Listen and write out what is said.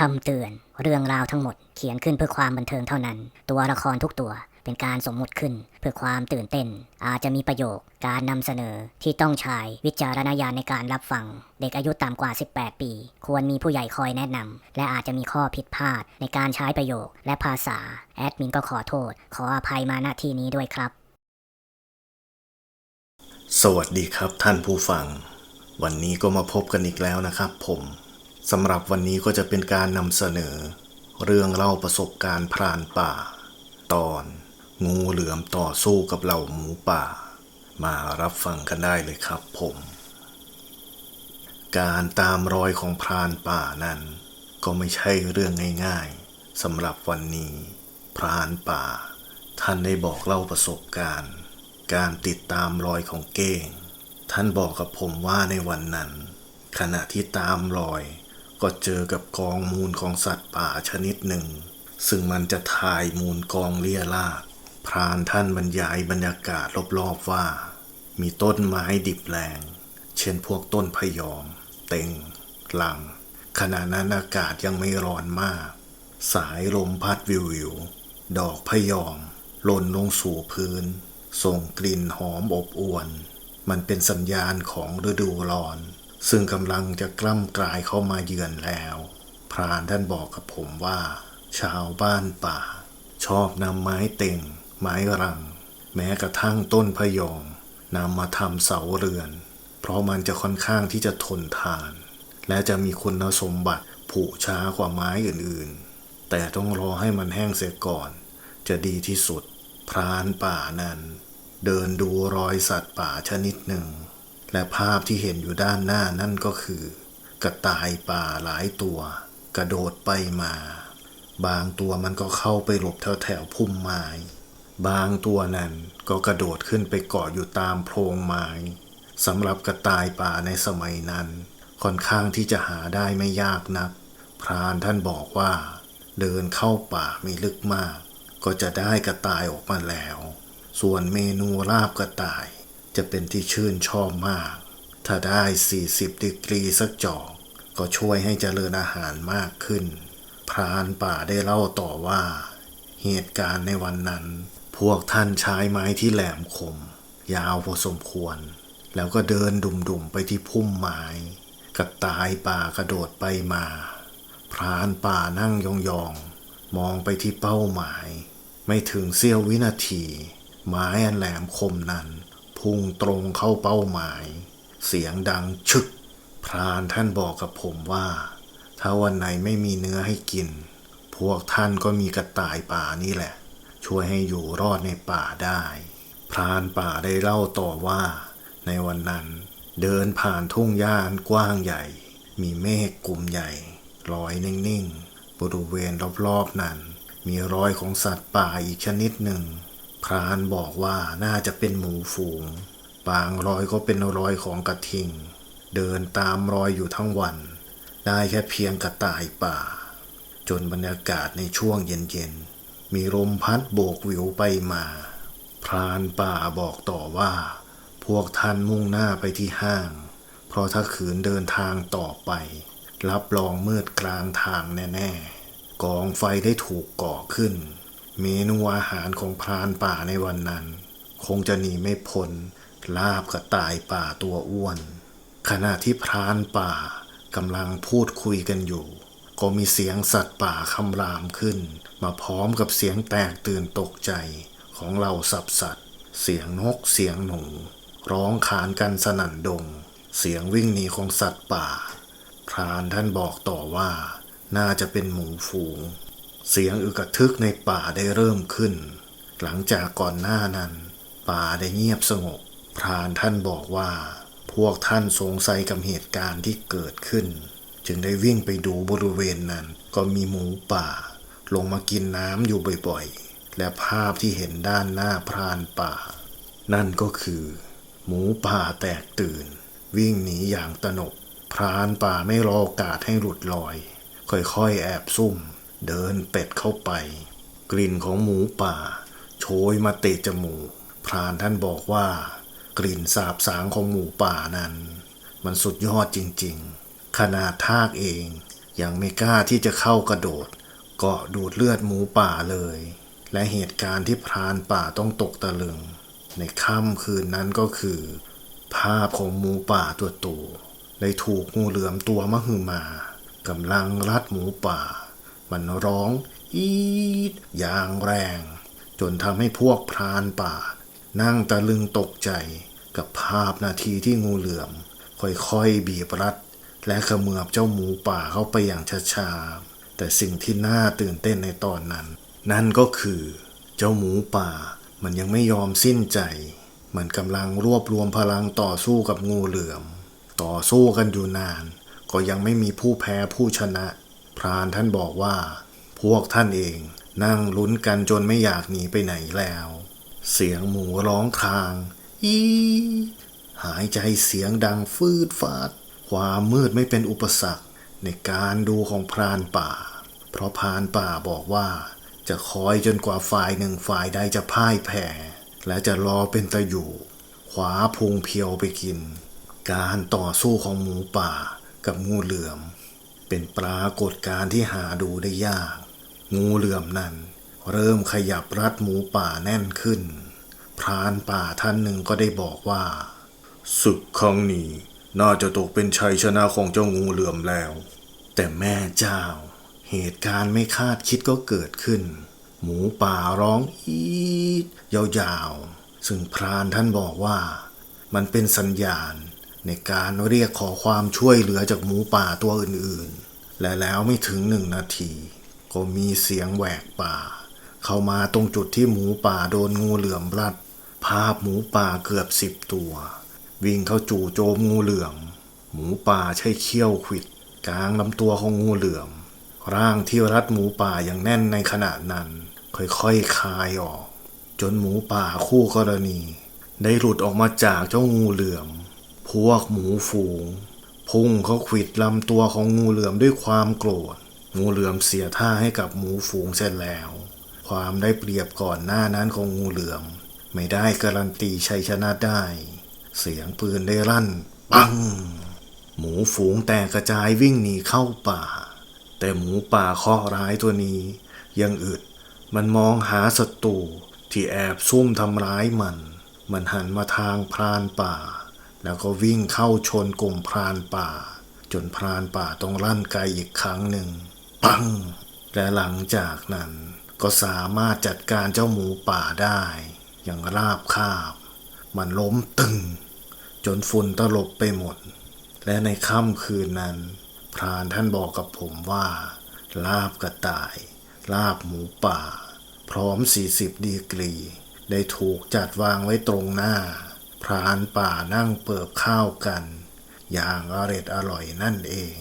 คำเตือน เรื่องราวทั้งหมดเขียนขึ้นเพื่อความบันเทิงเท่านั้น ตัวละครทุกตัวเป็นการสมมุติขึ้นเพื่อความตื่นเต้น อาจจะมีประโยคการนำเสนอที่ต้องใช้วิจารณญาณในการรับฟัง เด็กอายุต่ำกว่า 18 ปี ควรมีผู้ใหญ่คอยแนะนำและอาจจะมีข้อผิดพลาดในการใช้ประโยคและภาษา แอดมินก็ขอโทษ ขออภัยมาณที่นี้ด้วยครับ สวัสดีครับท่านผู้ฟัง วันนี้ก็มาพบกันอีกแล้วนะครับผม สำหรับวันนี้ก็จะเป็นการนำเสนอ เรื่องเล่าประสบการณ์พรานป่า ตอนงูเหลือมต่อสู้กับเหล่าหมูป่า มารับฟังกันได้เลยครับผม การตามรอยของพรานป่านั้น ก็ไม่ใช่เรื่องง่ายๆสำหรับวันนี้ พรานป่า ท่านได้บอกเล่าประสบการณ์ การติดตามรอยของเก้ง ท่านบอกกับผมว่าในวันนั้น ขณะที่ตามรอย ก็เจอกับกองมูลของสัตว์ป่าชนิดหนึ่ง ซึ่งมันจะทายมูลกองเลี่ยราดพรานท่านบรรยายบรรยากาศรอบๆว่า มีต้นไม้ดิบแรง เช่นพวกต้นพยอม เต็งหลัง ขณะนั้นอากาศยังไม่ร้อนมาก สายลมพัดวิววิว ดอกพยอมหล่นลงสู่พื้น ส่งกลิ่นหอมอบอวนมันเป็นสัญญาณของฤดูร้อน ซึ่งกำลังจะกล้ำกลายเข้ามาเยือนแล้ว พรานท่านบอกกับผมว่า ชาวบ้านป่า ชอบนำไม้เต็งไม้รัง แม้กระทั่งต้นพยอมนำมาทำเสาเรือน เพราะมันจะค่อนข้างที่จะทนทาน และจะมีคุณสมบัติผุช้ากว่าไม้อื่นๆ แต่ต้องรอให้มันแห้งเสียก่อน จะดีที่สุด พรานป่านั้น เดินดูรอยสัตว์ป่าชนิดหนึ่ง และภาพที่เห็นอยู่ด้านหน้านั่นก็คือ กระต่ายป่าหลายตัว กระโดดไปมา บางตัวมันก็เข้าไปหลบแถวแถวๆพุ่มไม้ บางตัวนั้นก็กระโดดขึ้นไปเกาะอยู่ตามโพรงไม้สำหรับกระต่ายป่าในสมัยนั้น ค่อนข้างที่จะหาได้ไม่ยากนัก พรานท่านบอกว่า เดินเข้าป่าไม่ลึกมาก ก็จะได้กระต่ายออกมาแล้ว ส่วนเมนูลาบกระต่าย จะเป็นที่ชื่นชอบมาก ถ้าได้ 40 ดีกรีสักจอกก็ช่วยให้เจริญอาหารมากขึ้น พรานป่าได้เล่าต่อว่า เหตุการณ์ในวันนั้น พวกท่านใช้ไม้ที่แหลมคม ยาวพอสมควร แล้วก็เดินดุ่มๆไปที่พุ่มไม้กระตายป่ากระโดดไปมา พรานป่านั่งยองๆ มองไปที่เป้าหมาย ไม่ถึงเสี้ยววินาที ไม้อันแหลมคมนั้น พุ่งตรงเข้าเป้าหมาย เสียงดังชึก พรานท่านบอกกับผมว่า ถ้าวันไหนไม่มีเนื้อให้กิน พวกท่านก็มีกระต่ายป่านี่แหละ ช่วยให้อยู่รอดในป่าได้ พรานป่าได้เล่าต่อว่า ในวันนั้น เดินผ่านทุ่งหญ้าอันกว้างใหญ่ มีเมฆกลุ่มใหญ่ลอยนิ่งๆบริเวณรอบๆนั้น มีรอยของสัตว์ป่าอีกชนิดหนึ่ง พรานบอกว่าน่าจะเป็นหมูฝูง บางรอยก็เป็นรอยของกระทิง เดินตามรอยอยู่ทั้งวัน ได้แค่เพียงกระต่ายป่า จนบรรยากาศในช่วงเย็นๆ มีลมพัดโบกวิวไปมา พรานป่าบอกต่อว่า พวกท่านมุ่งหน้าไปที่ห้าง เพราะถ้าขืนเดินทางต่อไป รับรองมืดกลางทางแน่ ๆ กองไฟได้ถูกก่อขึ้น เมนูอาหารของพรานป่าในวันนั้น คงจะหนีไม่พ้นลาบกระต่ายป่าตัวอ้วน ขณะที่พรานป่ากำลังพูดคุยกันอยู่ ก็มีเสียงสัตว์ป่าคำรามขึ้น มาพร้อมกับเสียงแตกตื่นตกใจของเหล่าสับสัตว์ เสียงนกเสียงหนู ร้องขานกันสนั่นดง เสียงวิ่งหนีของสัตว์ป่า พรานท่านบอกต่อว่า น่าจะเป็นหมูฝูง เสียงอึกทึกในป่าได้เริ่มขึ้น หลังจากก่อนหน้านั้น ป่าได้เงียบสงบ พรานท่านบอกว่า พวกท่านสงสัยกับเหตุการณ์ที่เกิดขึ้น จึงได้วิ่งไปดูบริเวณนั้น ก็มีหมูป่า ลงมากินน้ำอยู่บ่อยๆ และภาพที่เห็นด้านหน้าพรานป่า นั่นก็คือ หมูป่าแตกตื่น วิ่งหนีอย่างตนก พรานป่าไม่รอโอกาสให้หลุดลอย ค่อยๆแอบซุ่ม เดินเป็ดเข้าไป กลิ่นของหมูป่า โชยมาเตะจมูก พรานท่านบอกว่า กลิ่นสาบสางของหมูป่านั้น มันสุดยอดจริงๆ ขนาดทากเองยังไม่กล้าที่จะเข้ากระโดด เกาะดูดเลือดหมูป่าเลย และเหตุการณ์ที่พรานป่าต้องตกตะลึง ในค่ำคืนนั้นก็คือ ภาพของหมูป่าตัวโตได้ถูกงูเหลือมตัวมหึมากำลังรัดหมูป่า มันร้อง อีดอย่างแรง จนทำให้พวกพรานป่า นั่งตะลึงตกใจกับภาพนาทีที่งูเหลือม ค่อยๆ บีบรัด และขมือบเจ้าหมูป่าเข้าไปอย่างช้าๆ แต่สิ่งที่น่าตื่นเต้นในตอนนั้น นั่นก็คือ เจ้าหมูป่า มันยังไม่ยอมสิ้นใจ มันกำลังรวบรวมพลังต่อสู้กับงูเหลือม ต่อสู้กันอยู่นาน ก็ยังไม่มีผู้แพ้ผู้ชนะ พรานท่านบอกว่า พวกท่านเองนั่งลุ้นกันจนไม่อยากหนีไปไหนแล้ว เสียงหมูร้องคราง อีหายใจเสียงดังฟืดฟาด ความมืดไม่เป็นอุปสรรคในการดูของพรานป่า เพราะพรานป่าบอกว่า จะคอยจนกว่าฝ่ายหนึ่งฝ่ายใดจะพ่ายแพ้และจะรอเป็นตะอยู่ขวาพุงเพียวไปกิน การต่อสู้ของหมูป่ากับงูเหลือม เป็นปรากฏการณ์ที่หาดูได้ยาก งูเหลือมนั้น เริ่มขยับรัดหมูป่าแน่นขึ้น พรานป่าท่านหนึ่งก็ได้บอกว่า ศึกครั้งนี้น่าจะตกเป็นชัยชนะของเจ้างูเหลือมแล้ว แต่แม่เจ้า เหตุการณ์ไม่คาดคิดก็เกิดขึ้น หมูป่าร้องอีดยาวๆ ซึ่งพรานท่านบอกว่า มันเป็นสัญญาณในการเรียกขอความช่วยเหลือจากหมูป่าตัวอื่นๆ และแล้วไม่ถึงหนึ่งนาที ก็มีเสียงแหวกป่า เข้ามาตรงจุดที่หมูป่าโดนงูเหลือมรัด ภาพหมูป่าเกือบสิบตัว วิ่งเข้าจู่โจมงูเหลือม หมูป่าใช้เขี้ยวขวิดกลางลำตัวของงูเหลือม ร่างที่รัดหมูป่าอย่างแน่นในขณะนั้น ค่อยๆคลายออก จนหมูป่าคู่กรณี ได้หลุดออกมาจากเจ้างูเหลือม พวกหมูฝูง พุ่งเขาขิดลำตัวของงูเหลือมด้วยความโกรธ งูเหลือมเสียท่าให้กับหมูฝูงเสร็จแล้ว ความได้เปรียบก่อนหน้านั้นของงูเหลือม ไม่ได้การันตีชัยชนะได้ เสียงปืนได้รั่น ปัง หมูฝูงแตกกระจายวิ่งหนีเข้าป่า แต่หมูป่าข้อร้ายตัวนี้ ยังอึด มันมองหาศัตรูที่แอบซุ่มทำร้ายมัน มันหันมาทางพรานป่า แล้วก็วิ่งเข้าชนกลุ่มพรานป่า จนพรานป่าต้องลั่นไกอีกครั้งหนึ่ง ปัง และหลังจากนั้นก็สามารถจัดการเจ้าหมูป่าได้ อย่างราบคาบ มันล้มตึง จนฝุ่นตลบไปหมด และในค่ำคืนนั้น พรานท่านบอกกับผมว่า ลาบกระต่าย ลาบหมูป่า พร้อม 40 ดีกรี ได้ถูกจัดวางไว้ตรงหน้า พรานป่านั่งเปิบข้าวกัน อย่างอร็ดอร่อยนั่นเอง